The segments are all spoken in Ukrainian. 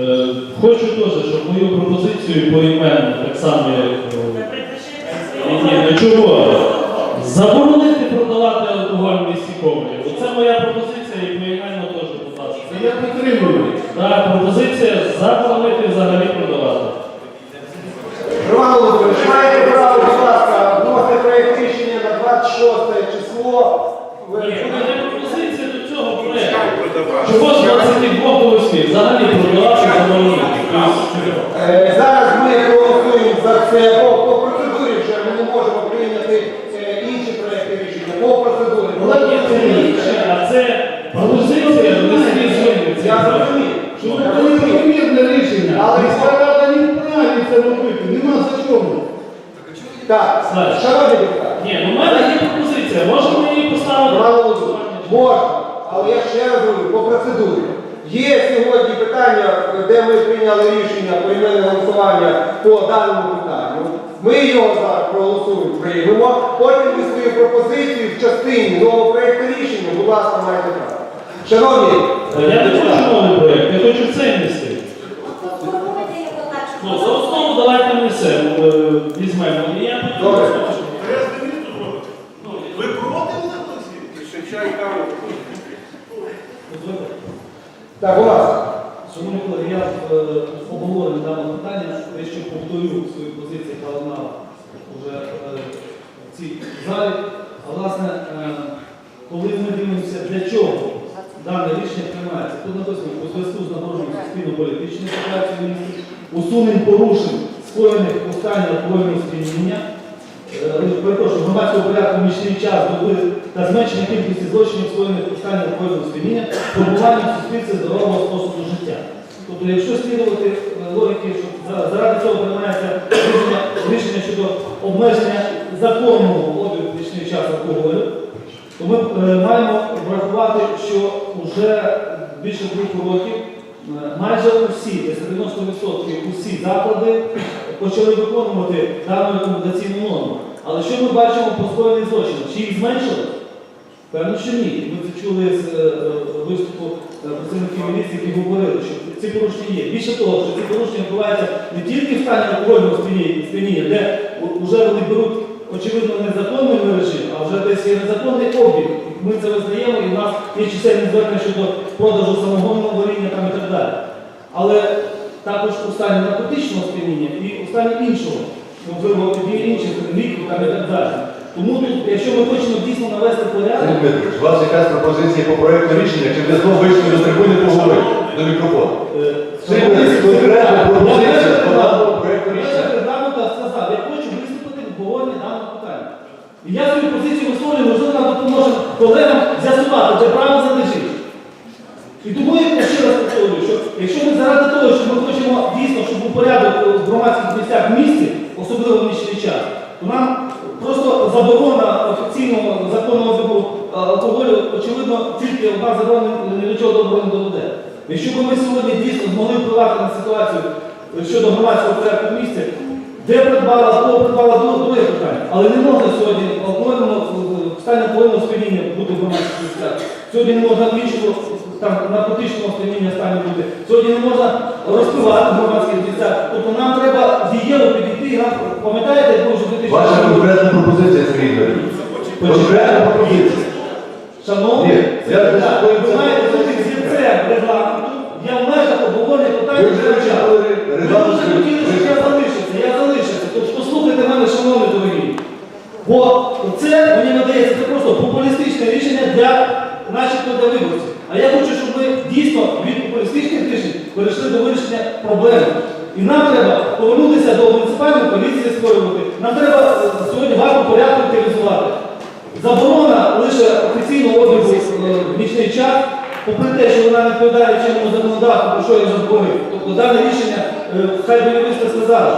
Е, Хочу теж, щоб мою пропозицію поіменно, так само як. е, Ні, ні, ну чого? Заборонити продавати алкоголь в місті Ковалі. Оце моя пропозиція і поіменно теж, будь ласка. Я підтримую. Так, пропозиція заборонити взагалі продавати. Роман Володимирович, маєте право, будь ласка, вносити проєкт рішення на 26 число. Ви- Ні, в мене пропозиція до цього проєкту. Чого з 22 до 8 взагалі? Тобто, Е, Зараз ми голосуємо за це по, по процедурі вже ми не можемо прийняти е, інші проєкти рішення. По процедурі. Ну, ні, це не інше, а це пропозиція внести зміни. Я зрозумів. Що? Це неправомірне рішення. Але- міська рада не вправі це робити. Нема за чому. Так, шановні депутати. Ні, ну в мене є пропозиція. Можемо її поставити? Можна, але я ще раз говорю, по процедурі. Є сьогодні питання, де ми прийняли рішення про іменне голосування по даному питанню. Ми його зараз проголосуємо, приймемо. Потім ви свою пропозицію в частині нового проєкту рішення, будь ласка, маєте право. Шановні, Я не хочу новий проєкт, я хочу цей внести. Ну, за основу давайте внесемо, е, візьмемо. І я Добре. розкажу. Ви проти Олексій? Ще чай каву. Так, будь ласка. Шановні колеги, я в е, обговоренні даного питання дещо повторю свою позицію, яка вона вже е, в цій залі. А власне, е, коли ми дивимося, для чого дане рішення приймається, тут написано у зв'язку з нагроженням суспільно-політичної ситуації в місті, усунень порушень, скоєних у стані алкогольного сп'яніння, перепрошую, громадського порядку в нічний час доби та зменшення кількості злочинів, скоєних стані алкогольного сп'яніння, формування в суспільстві здорового способу життя. Тобто, якщо слідувати логіки, що заради цього приймається рішення, рішення щодо обмеження законного обігу в нічний час алкоголю, то ми е, маємо врахувати, що вже більше двох років е, майже усі, десь 90% усі заклади почали виконувати дану рекомендаційну норму. Але що ми бачимо по скоєних злочинах? Чи їх зменшили? Певно, що ні. Ми це чули з е, е, виступу е, представників міліції, які говорили, що ці порушення є. Більше того, що ці порушення відбуваються не тільки в стані алкогольного сп'яніння, де вже вони беруть, очевидно, незаконний режим, а вже десь є незаконний обіг. Ми це визнаємо, і в нас є чисельні звернення щодо продажу самогонного варіння там і так далі. Але також у стані наркотичного сп'яніння і у стані іншого, можливо, тоді інших ліків там і так далі. Тому тут, якщо ми хочемо дійсно навести порядок, Дмитрович, у вас якась пропозиція по проекту рішення, чи ви знову вийшли до трибуни поговорити до мікрофону? е, Це конкретна пропозиція по даному проекту Я рішення. вже регламенту сказав, я хочу виступити в обговоренні даного питання. І я свою позицію висловлюю, можливо, нам допоможе колегам з'ясувати, де право залежить. І тому я ще раз повторюю, що якщо ми заради того, що ми хочемо дійсно, щоб був порядок в громадських місцях в місті, особливо в нічний час, то нам просто заборона офіційного законного обігу е, алкоголю, очевидно, тільки одна заборона ні до чого доброго не доведе. Якщо б ми сьогодні дійсно змогли впливати на ситуацію щодо громадського порядку в місті, де придбала, кого придбала друге, питання. Але не можна сьогодні в стані алкогольного сп'яніння бути в громадських місцях. Сьогодні не можна іншому там наркотичного сп'яніння стані бути. Сьогодні не можна розпивати в громадських місцях. Тобто нам треба дієво підійти. і Нам пам'ятаєте, як ми вже Ваша конкретна пропозиція, Сергій. Конкретна пропозиція. Шановні, ви знаєте, що цих зірцем регламенту я в межах обговорення питання вже почав. Ви дуже хотіли, щоб я залишився, я залишився. Тобто послухайте мене, шановні дорогі. Бо це, мені надається, це просто популістичне рішення для начебто для виборців. А я хочу, щоб ми дійсно від популістичних рішень перейшли до вирішення проблеми. І нам треба повернутися до муніципальної поліції створювати. Нам треба е, сьогодні гарно порядку утилізувати. Лише обігу е, в нічний час, попри те, що вона не відповідає чинному законодавству, про що я вже говорив. Тобто дане рішення, е, хай би юристи сказали.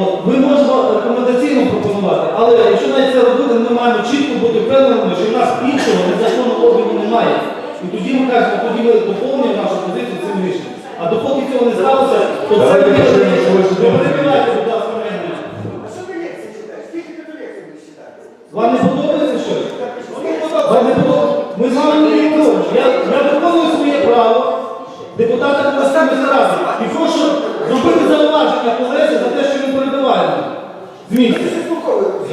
От, ми можемо рекомендаційно пропонувати, але якщо навіть це робити, ми маємо чітко бути впевненими, що в нас іншого незаконного обігу немає. І тоді ми кажемо, тоді ми доповнюємо нашу позицію цим рішенням. А допоки цього не сталося, то це не почнемо з того, що Не перебивайте, будь ласка, мене. А що ви лекції читаєте? Скільки ти лекцій будеш читати? Вам не подобається щось? Вам не подобається? Ми з вами не відмовимо. Я, я виконую своє право депутата депутати обласної ради. І прошу зробити зауваження колезі за те, що він перебиває. мене. З місця.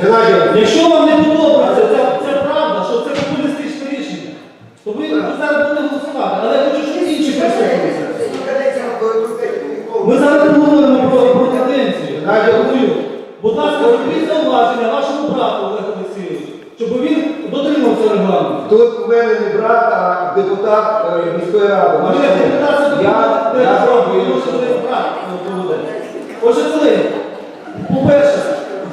Геннадій, Іванович, Якщо вам не подобається, це, це правда, що це популістичне рішення, то ви ви зараз будете голосувати. Але я хочу, щоб інші прислухалися. Ми зараз поговоримо про, про каденцію. Говорю, Будь ласка, зробіть зауваження вашому брату Олегу Олексійовичу, щоб він дотримався регламенту. тут у мене не брат, а депутат е, міської ради. Ви як депутат це Я, депутат, я не зроблю. тому що ви брат проведе. Отже, колеги, по-перше,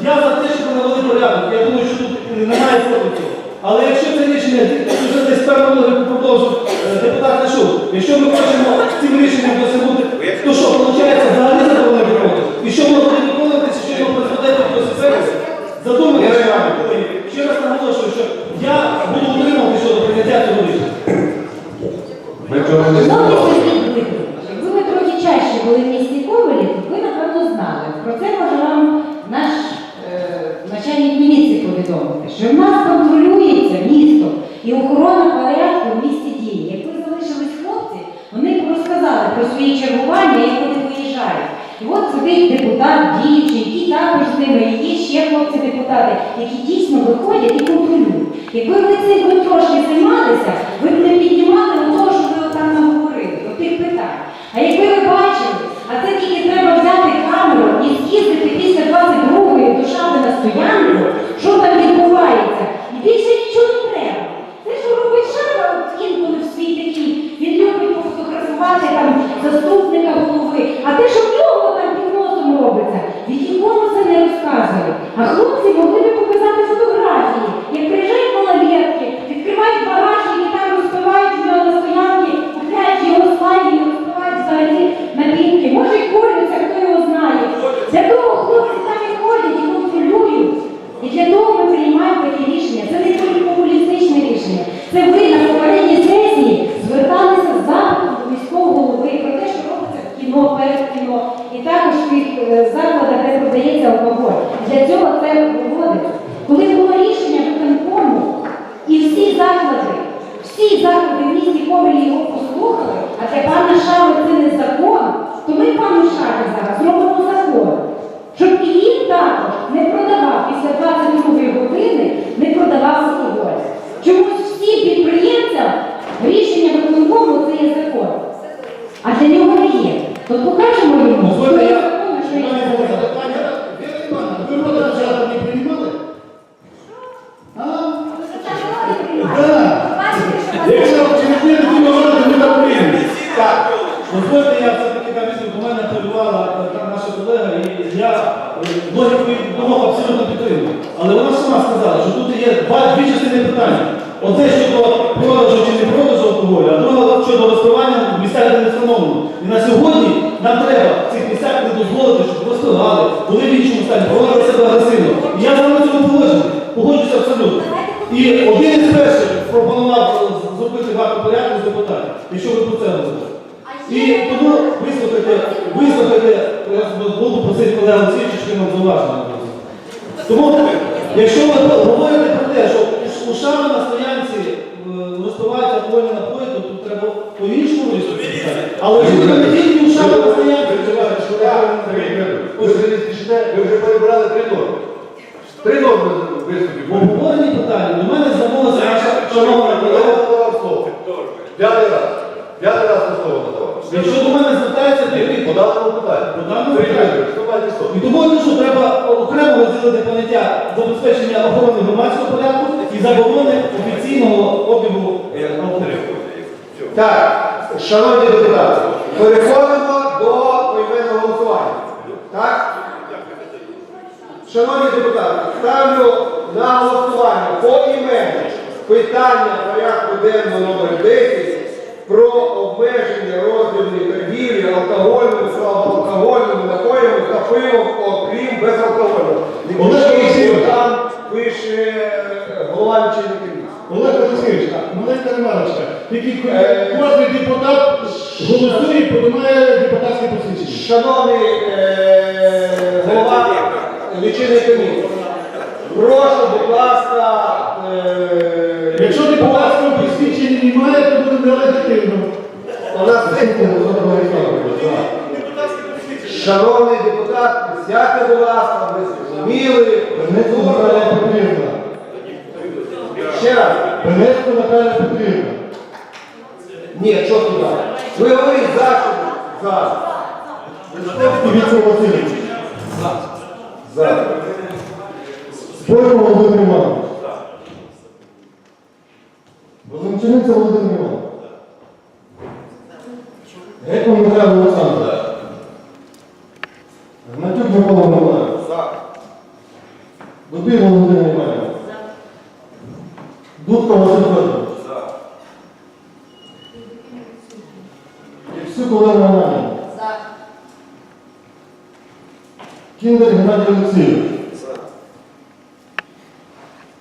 я за те, щоб ми навели порядок. Я думаю, що тут немає проти цього. Але якщо це рішення, вже десь певно логіку продовжив е, депутат Лешук, якщо ми хочемо цим рішенням досягнути, то що, виходить, взагалі законно виконувати? І що воно буде виконуватися, що його призведе до себе? Задумайтеся. Ще раз наголошую, що я буду утримувати щодо прийняття цього рішення. Ми Дмитрович, якби ви трохи чаще були в місті Ковелі, ви, напевно, знали. Про це може вам наш е, начальник міліції повідомити, що в нас контролюється місто і охорона порядку в місті діє. Якби залишились хлопці, вони б розказали про свої чергування, як вони виїжджають. І от сидить депутат діючий, який також з ними, і є ще хлопці-депутати, які дійсно виходять і контролюють. Якби ви цим хоч трошки займалися, ви б не піднімали того, що ви там нам говорили, до тих питань. А якби ви бачили, а це тільки треба взяти камеру і з'їздити після 22-ї до шаби на стоянку, що там відбувається. І більше нічого встановлено. І на сьогодні нам треба в цих місцях не дозволити, щоб розпивали, були в іншому стані, проводили себе агресивно. І я з вами цьому погоджений, погоджуюся абсолютно. І один із перших пропонував зробити варту порядку з депутатів, якщо ви про це говорите. І тому вислухайте, вислухайте, я буду просити колегу Олексійовича, що нам зауваження. Тому, якщо ви говорите про те, що у шами на стоянці е, розпивають алкогольні напої, то тут треба по-іншому виступити. Але ж ви не тільки у шами на стоянці вживаєте, що Ви вже не спішите, ви вже перебрали три норми. Три норми в виступів. обговоренні питання до мене звернулася наша шановна колега. П'ятий раз. П'ятий раз на слово надавав. Якщо до мене звертається По керівник, даному питанню. По даному Сергій питанню. Дмитрович, вступайте в слово. І тому я кажу, треба окремо розділити поняття забезпечення охорони громадського порядку і заборони офіційного обігу е, алкоголю. Так, шановні депутати, переходимо до поіменного голосування. Так? Шановні депутати, ставлю на голосування поіменно питання порядку денного номер 10 про обмеження роздільної торгівлі алкогольними, слабоалкогольними Шановний депутат, присядьте, будь ласка, ви зрозуміли. Принесу Наталя Петрівна. Ще раз. Принесу Наталя Петрівна. Ні, що туди? Ви говорите за що? За. Віктор Васильович. За. Бойко Володимир Іванович. Розумчениця Володимир Іванович. Гетьман Михайло Олександрович. Гнатюк Микола Миколаївич. Дубій Володимир Іванович. Дудко Василь Федорович. Євсюк Олена Ананівна. Кіндер Геннадій Олексійович.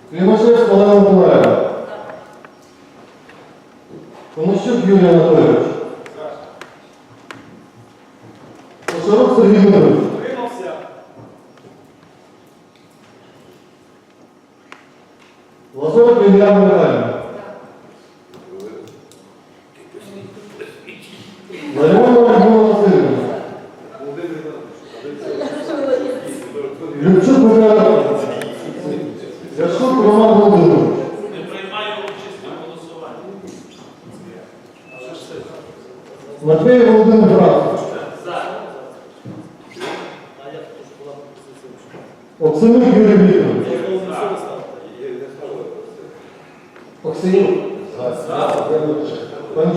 Климашевська Олена Миколаївна. Конощук Юрій Анатолійович. Сергій Дмитрович. Лазорик Ліліана Михайлівна. Ларіонова Людмила Васильівна. Любчук Михайло. Яшук Роман Володимирович. Не приймаю участь у голосуванні. Матвій Володимир Францович. Оксенюк Юрій Вікторович. Оксенюк.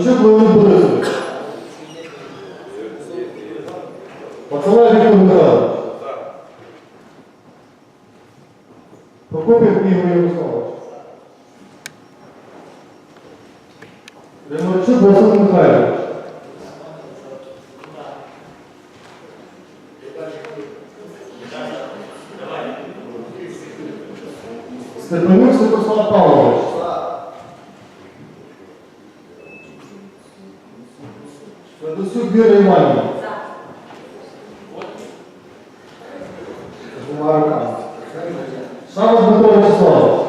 Панчук Леонід Борисович. Пацалай Віктор Михайлович. Прокопів Ігор Ярославович. Ремарчук Василь Михайлович. Степанюк Святослав Павлович. Віра Іванівна. Двома руками. Шаров Дмитро Вячеславович.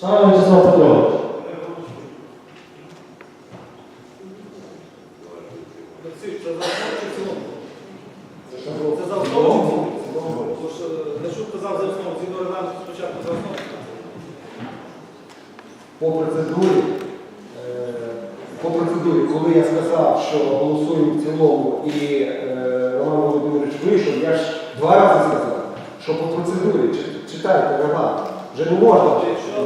Шаров Вячеслав Петрович. Це за основу цілому? Тож, е, Лещук казав за основу, згідно регламенту спочатку за основу. По процедурі, е, по процедурі, коли я сказав, що голосуємо в цілому і е, Роман Володимирович вийшов, я ж два рази сказав, що по процедурі чи- читайте регламент. Вже не можна. Якщо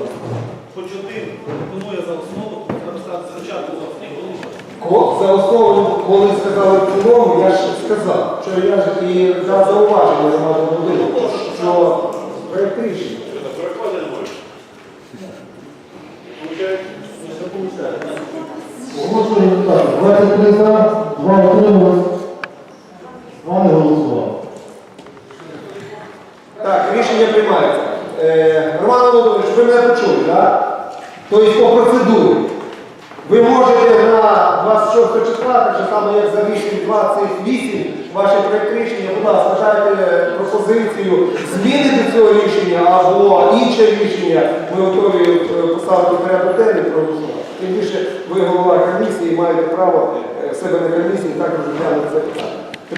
хоч один пропонує за основу, ставити спочатку за основу. За основу, коли сказали в цілому, я ж сказав, що я ж і за зауваження Романа Володимировича, що проєкт рішення. Результати. 23 за, 2 утримались, 2 не голосували. Так, рішення приймається. Е, Роман Володимирович, ви мене почули, так? Тобто по процедурі. Ви можете на 26 числа, так же само як за рішення 28, ваше проєкт рішення, будь ласка, дайте пропозицію зміни до цього рішення або інше рішення, ми готові е, поставити порядок денний проголосувати. Тим більше ви голова комісії, маєте право е, себе на комісії також глянути це питання.